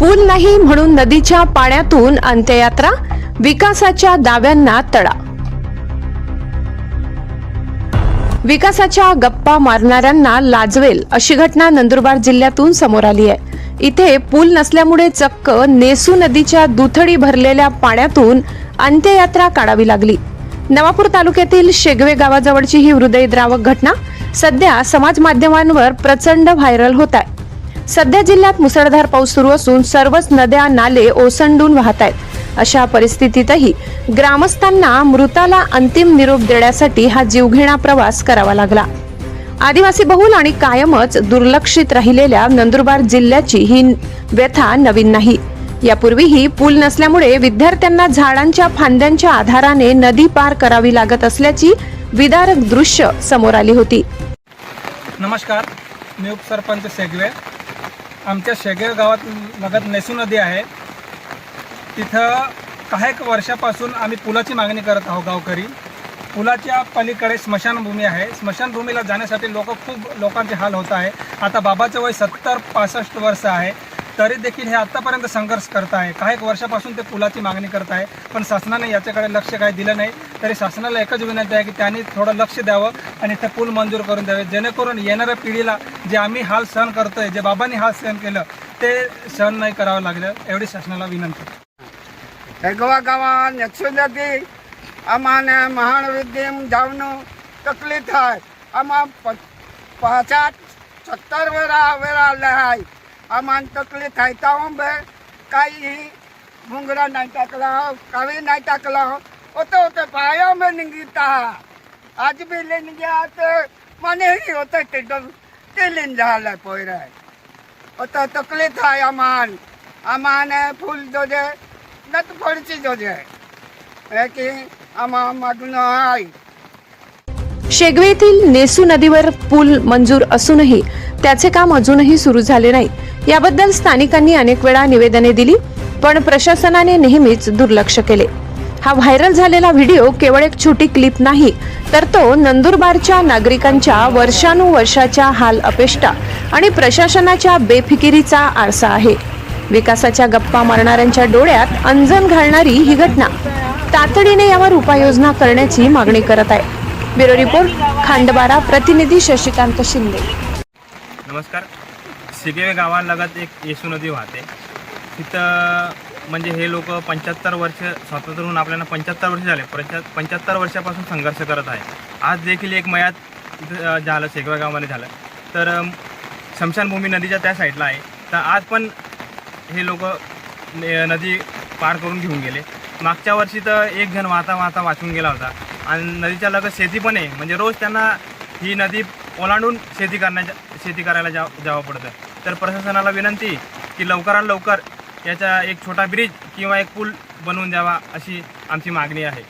पूल नाही म्हणून नदीच्या पाण्यातून अंत्ययात्रा विकासाच्या दाव्यांना तडा. विकासाच्या गप्पा मारणाऱ्यांना लाजवेल अशी घटना नंदुरबार जिल्ह्यातून समोर आली आहे. इथे पूल नसल्यामुळे चक्क नेसू नदीच्या दुथडी भरलेल्या पाण्यातून अंत्ययात्रा काढावी लागली. नवापूर तालुक्यातील शेगवे गावाजवळची ही हृदयद्रावक घटना सध्या समाज माध्यमांवर प्रचंड व्हायरल होत आहे. सध्या जिल्ह्यात मुसळधार पाऊस सुरू असून सर्वच नद्या नाले ओसंडून वाहत आहेत अशा परिस्थितीतही ग्रामस्थांना मृताला अंतिम निरोप देण्यासाठी हा जीवघेणा प्रवास करावा लागला. आदिवासी बहुल आणि कायमच दुर्लक्षित राहिलेल्या नंदुरबार जिल्ह्याची ही व्यथा नवीन नाही. यापूर्वीही पूल नसल्यामुळे विद्यार्थ्यांना झाडांच्या फांद्यांच्या आधाराने नदी पार करावी लागत असल्याची विदारक दृश्य समोर आली होती. नमस्कार मी उपसरपंच सेगवे आमच्या शेगेर गावात लगत नेसू नदी आहे. तिथं काही वर्षापासून आम्ही पुलाची मागणी करत आहोत गावकरी. पुलाच्या पलीकडे स्मशानभूमी आहे. स्मशानभूमीला जाण्यासाठी लोक खूप लोकांचे हाल होत आहे. आता बाबाचं वय सत्तर पासष्ट वर्ष आहे. तरी देखील हे आत्तापर्यंत संघर्ष करत आहे काही एक वर्षापासून ते पुलाची मागणी करत आहे पण शासनाने याच्याकडे लक्ष काही दिलं नाही. तरी शासनाला एकच विनंती आहे की त्यांनी थोडं लक्ष द्यावं आणि ते पूल मंजूर करून द्यावे. जेणेकरून येणाऱ्या पिढीला जे आम्ही हाल सहन करतोय जे बाबांनी हाल सहन केलं ते सहन नाही करावं लागलं एवढी शासनाला विनंती. गावागावात यक्षोजाती આમાને મહાન जाऊन तकलीफ आहे થાય આમાં પાછા સત્તર वेळा વેરા લહાય आम्हाला खायता बे काही भुंगरा नाही टाकला हो कावे नाही टाकला हो होतं होतं पाया में निघता आज बी लेन गया तर माने ही होतं ते डब ते लेन झालं पोयर थाय तकलीफ आहे आम्हाला आम्हाला फुल दोजे नत फळची दोजे हे की आम्हा मागून आई। शेगवेतील नेसू नदीवर पूल मंजूर असूनही त्याचे काम अजूनही सुरू झाले नाही याबद्दल स्थानिकांनी अनेक वेळा निवेदने दिली पण प्रशासनाने नेहमीच दुर्लक्ष केले. हा व्हायरल झालेला व्हिडिओ केवळ एक छोटी क्लिप नाही तर तो नंदुरबारच्या नागरिकांच्या वर्षानुवर्षाच्या हाल अपेष्टा आणि प्रशासनाच्या बेफिकिरीचा आरसा आहे. विकासाच्या गप्पा मारणाऱ्यांच्या डोळ्यात अंजन घालणारी ही घटना तातडीने यावर उपाययोजना करण्याची मागणी करत आहे. ब्युरो रिपोर्ट खांडबारा प्रतिनिधी शशिकांत शिंदे. नमस्कार. सिगेवे गावालगत एक येसू नदी वाहते. तिथं म्हणजे हे लोक पंच्याहत्तर वर्ष स्वातंत्र्य होऊन आपल्याला पंच्याहत्तर वर्ष झाले. पंच्या पंच्याहत्तर वर्षापासून संघर्ष करत आहे. आज देखील एक मयात झालं शेगवा गावामध्ये झालं. तर शमशानभूमी नदीच्या त्या साईडला आहे. तर आज पण हे लोक नदी पार करून घेऊन गेले. मागच्या वर्षी तर एक जण वाहता वाहता वाचून गेला होता. आणि नदीच्या लगत शेती पण आहे. म्हणजे रोज त्यांना ही नदी ओलांडून शेती करण्याच्या शेती करायला जा जावं पडतं. तर प्रशासनाला विनंती की लवकरात लवकर याचा एक छोटा ब्रिज किंवा एक पूल बनवून द्यावा अशी आमची मागणी आहे.